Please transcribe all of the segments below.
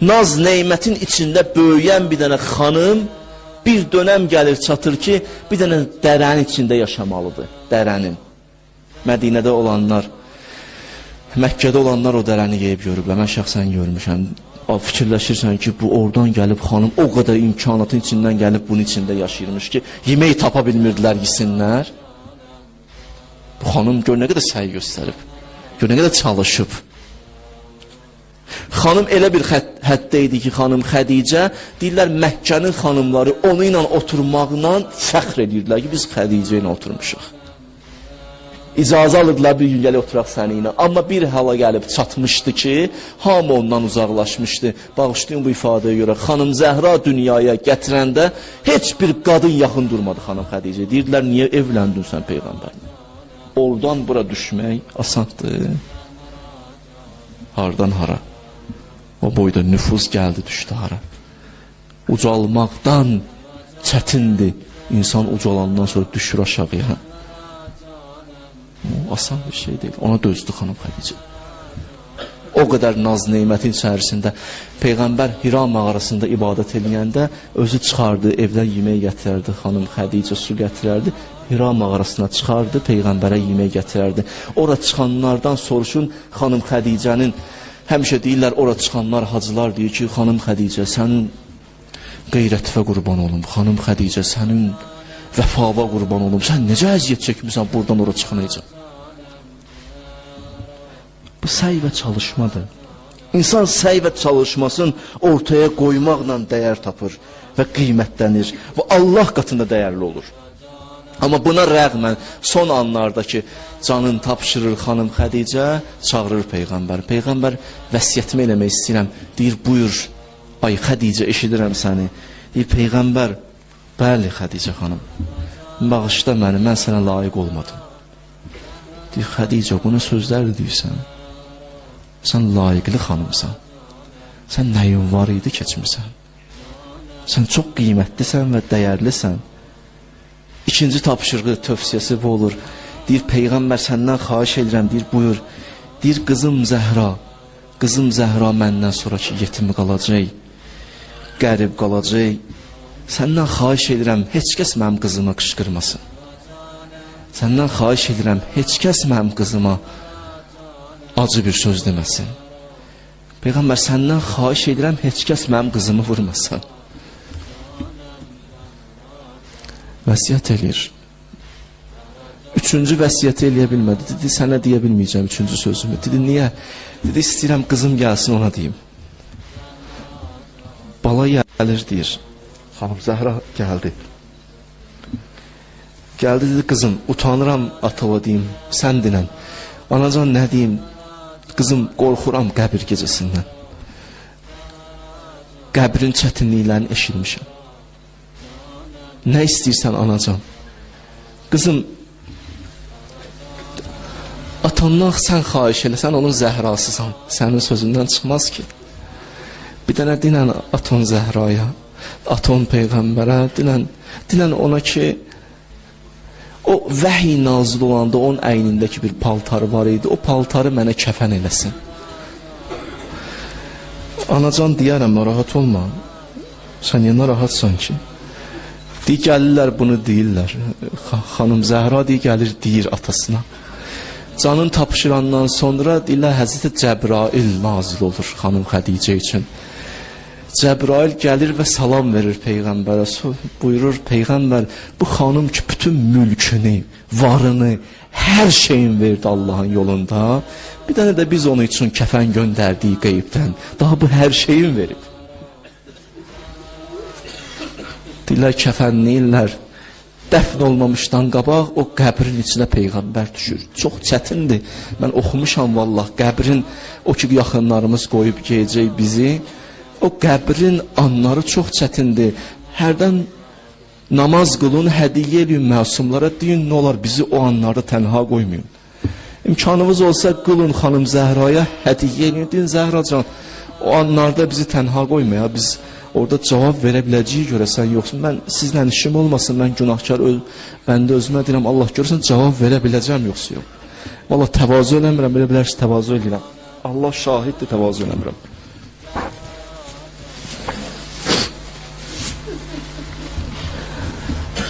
Naz neymətin içində böyüyən bir dənə xanım bir dönəm gəlir çatır ki, bir dənə dərənin içində yaşamalıdır. Dərənin. Mədinədə olanlar, Məkkədə olanlar o dərəni yeyib görüblər. Mən şəxsən görmüşəm. Fikirləşirsən ki, bu oradan gəlib xanım o qədər imkanatın içindən gəlib bunun içində yaşayırmış ki, yemək tapa bilmirdilər yesinlər. Bu xanım gör nə qədər səy göstərib. Gör nə qədər çalışıb. Xanım elə bir xət, həddə ki, xanım Xədicə deyirlər Məkkənin xanımları onu ilə oturmaqla fəxr edirdilər ki, biz Xədicə ilə oturmuşuq. İcazə alırdılar bir gün gəlib oturaq səni. Amma bir hala gəlib çatmışdı ki, hamı ondan uzaqlaşmışdı. Bağışlayın bu ifadəyə görə. Xanım Zəhra dünyaya gətirəndə heç bir qadın yaxın durmadı xanım Xədicə. Deyirdilər, niyə evləndin sən Peyğəmbərlə? Oradan bura düşmək asandır. Hardan hara? O boyda nüfuz gəldi düşdü hara? Ucalmaqdan çətindir. İnsan ucalandan sonra düşür aşağıya. O asan bir şey deyil. Ona dözdü xanım Xədicə. O qədər naz neymətin içərisində Peyğəmbər Hira mağarasında ibadət eləyəndə özü çıxardı, evdən yemək gətirərdi, xanım Xədicə su gətirərdi. Hira mağarasına çıxardı, Peyğəmbərə yemək gətirərdi. Ora çıxanlardan soruşun xanım Xədicənin həmişə deyirlər ora çıxanlar hacılar deyir ki, xanım Xədicə sənin qeyrətifə qurban olum, xanım Xədicə sənin vəfava qurban olum. Sən necə əziyyət çəkmisən buradan ora çıxınacaq? Bu səy və çalışmadır. İnsan səy və çalışmasını ortaya qoymaqla dəyər tapır və qiymətlənir və Allah qatında dəyərli olur. Amma buna rəğmən son anlardakı canın tapşırır xanım Xədicə, çağırır Peyğəmbər. Peyğəmbər vəsiyyətimi eləmək istəyirəm. Deyir, buyur, ay Xədicə eşidirəm səni. Deyir, Peyğəmbər, bəli Xədicə xanım, bağışla məni, mən sənə layiq olmadım. Deyir, Xədicə, buna sözlər deyirsən. Sən layiqli xanımsan. Sən nəyin var idi keçmirsən. Sən çox qiymətlisən və dəyərlisən. İkinci tapşırığı tövsiyəsi bu olur. Deyir peyğəmbər səndən xahiş edirəm, deyir buyur. Deyir qızım Zəhra, qızım Zəhra məndən sonraki yetim qalacaq. Qərib qalacaq. Səndən xahiş edirəm, heç kəs mənim qızıma qışqırmasın. Səndən xahiş edirəm, heç kəs mənim qızıma acı bir söz deməsin. Peyğəmbər səndən xahiş edirəm, heç kəs mənim qızımı vurmasın. Vəsiyyət eləyir. Üçüncü vəsiyyəti eləyə bilmədi. Dedi, sənə deyə bilməyəcəm üçüncü sözümü. Dedi, niyə? Dedi, istəyirəm qızım gəlsin ona deyim. Bala gəlir deyir. Xanım Zəhra gəldi. Gəldi dedi, qızım, utanıram atava deyim, sən dinən. Anacan nə deyim? Qızım, qorxuram qəbir gecəsindən. Qəbrin çətinliklərini eşitmişəm. Nə istəyirsən anacan? Qızım, atandan sən xahiş eləsən, onun zəhrasısan. Sənin sözündən çıxmaz ki. Bir dənə dinən aton zəhraya, aton peyğəmbərə, dinən, dinən ona ki, o vəhiy nazil olanda onun əynindəki bir paltarı var idi. O paltarı mənə kəfən eləsin. Anacan deyərəm, narahat olma. Sən niyə narahatsan ki? Gəlirlər bunu deyirlər. Xanım Zəhra deyir gəlir deyir atasına. Canın tapşırandan sonra deyirlər Həzrəti Cəbrail nazil olur xanım Xədicə üçün. Cəbrail gəlir və salam verir peyğəmbərə. Buyurur peyğəmbər bu xanım ki bütün mülkünü, varını, hər şeyin verdi Allahın yolunda. Bir dənə də biz onun üçün kəfən göndərdik qeybdən. Daha bu hər şeyin verib. Deyirlər kəfənləyirlər. Dəfn olmamışdan qabaq o qəbrin içinə peyğəmbər düşür. Çox çətindir. Mən oxumuşam vallah qəbrin o ki yaxınlarımız qoyub geyəcək bizi. O qəbrin anları çox çətindir. Hərdən namaz qılın, hədiyyə edin məsumlara, deyin nə olar bizi o anlarda tənha qoymayın. İmkanınız olsa qılın xanım Zəhraya hədiyyə edin, deyin Zəhracan o anlarda bizi tənha qoymaya, biz orada cavab verə biləcəyi görə sən yoxsun. Mən işim olmasın, mən günahkar öl, mən də özümə deyirəm, Allah görürsən cavab verə biləcəm yoxsa yox. Valla təvazu eləmirəm, belə bilərsiz təvazu eləyirəm. Allah şahiddir təvazu eləmirəm.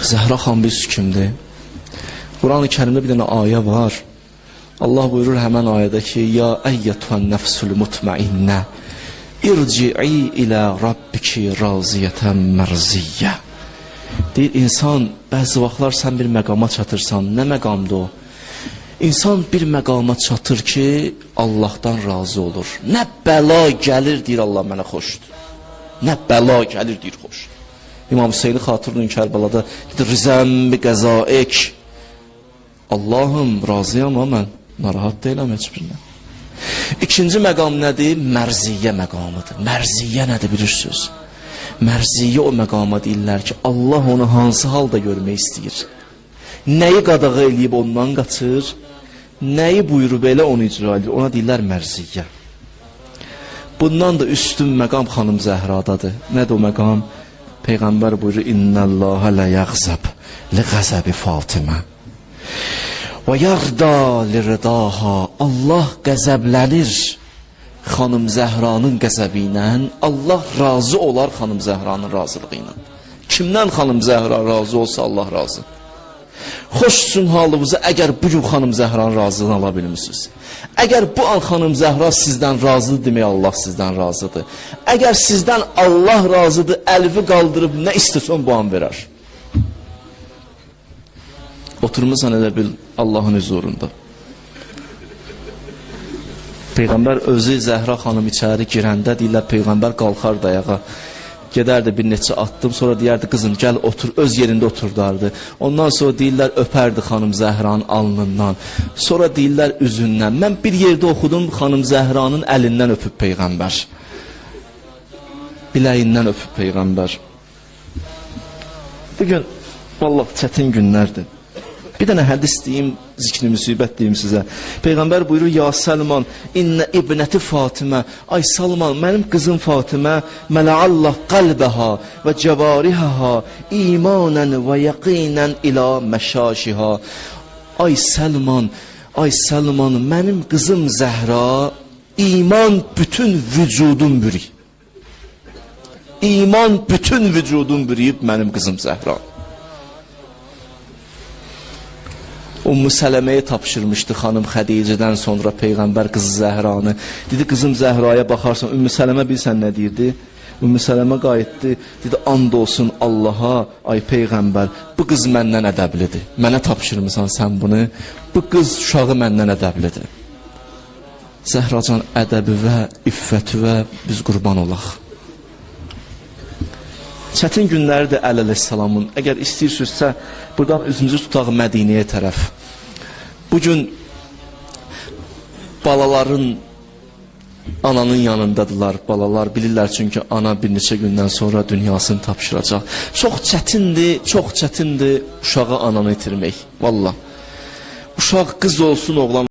Zəhra xan biz kimdir? Quran-ı Kərimdə bir dənə ayə var. Allah buyurur həmən ayədə ki, Ya əyyətən nəfsül mutmainnə irci'i ilə rabbiki raziyətən mərziyyə. Deyir, insan bəzi vaxtlar sən bir məqama çatırsan, nə məqamdır o? İnsan bir məqama çatır ki, Allahdan razı olur. Nə bəla gəlir, deyir Allah mənə xoşdur. Nə bəla gəlir, deyir xoşdur. İmam Hüseyni xatırlayın Kərbalada, deyir, rizəm bi qəzaik. Allahım, razıyam ama mən narahat deyiləm heç birindən. İkinci məqam nədir? Mərziyyə məqamıdır. Mərziyyə nədir bilirsiniz? Mərziyyə o məqama deyirlər ki, Allah onu hansı halda görmək istəyir? Nəyi qadağa eləyib ondan qaçır? Nəyi buyurub elə onu icra edir? Ona deyirlər mərziyyə. Bundan da üstün məqam xanım Zəhradadır. Nədir o məqam? Peyğəmbər buyurur: "İnnəllaha la yəğzəb li qəzəbi Fatimə." Və yarda lirdaha Allah qəzəblənir xanım Zəhranın qəzəbi ilə. Allah razı olar xanım Zəhranın razılığı ilə. Kimdən xanım Zəhra razı olsa Allah razı. Xoşsun halınızı əgər bu gün xanım Zəhranın razılığını ala bilmişsiniz Əgər bu an xanım Zəhra sizdən razıdır demək Allah sizdən razıdır. Əgər sizdən Allah razıdır əlvi qaldırıb nə istəsən bu an verər Oturmusan elə bil Allahın huzurunda. Peyğəmbər özü Zəhra xanım içəri girəndə deyirlər Peyğəmbər qalxar dayağa. Gedərdi bir neçə addım, sonra deyərdi qızım gəl otur, öz yerində oturdardı. Ondan sonra deyirlər öpərdi xanım Zəhranın alnından. Sonra deyirlər üzündən. Mən bir yerdə oxudum xanım Zəhranın əlindən öpüb Peyğəmbər. Biləyindən öpüb Peyğəmbər. Bugün vallahi çətin günlərdir. Bir dənə hədis deyim, zikri müsibət deyim sizə. Peyğəmbər buyurur: "Ya Salman, inne ibneti Fatimə, ay Salman, mənim qızım Fatimə, məla'allah qalbaha və cavarihaha imanan və yaqinan ila məşaşiha." Ay Salman, ay Salman, mənim qızım Zəhra iman bütün vücudum bürüyüb. İman bütün vücudum bürüyüb mənim qızım Zəhra. Ummu Sələməyə tapşırmışdı xanım Xədicədən sonra Peyğəmbər qızı Zəhranı. Dedi, qızım Zəhraya baxarsan, Ümmü Sələmə bilsən nə deyirdi? Ümmü Sələmə qayıtdı, dedi, and olsun Allaha, ay Peyğəmbər, bu qız məndən ədəblidir. Mənə tapşırmısan sən bunu, bu qız uşağı məndən ədəblidir. Zəhracan ədəbi və iffəti və biz qurban olaq. Çətin günlərdir Əl əleyhissalamın. Əgər istəyirsinizsə, buradan üzümüzü tutaq Mədinəyə tərəf. Bugün balaların ananın yanındadılar. Balalar bilirlər çünki ana bir neçə gündən sonra dünyasını tapşıracaq. Çox çətindir, çox çətindir uşağı ananı itirmək. Vallah. Uşaq qız olsun, oğlan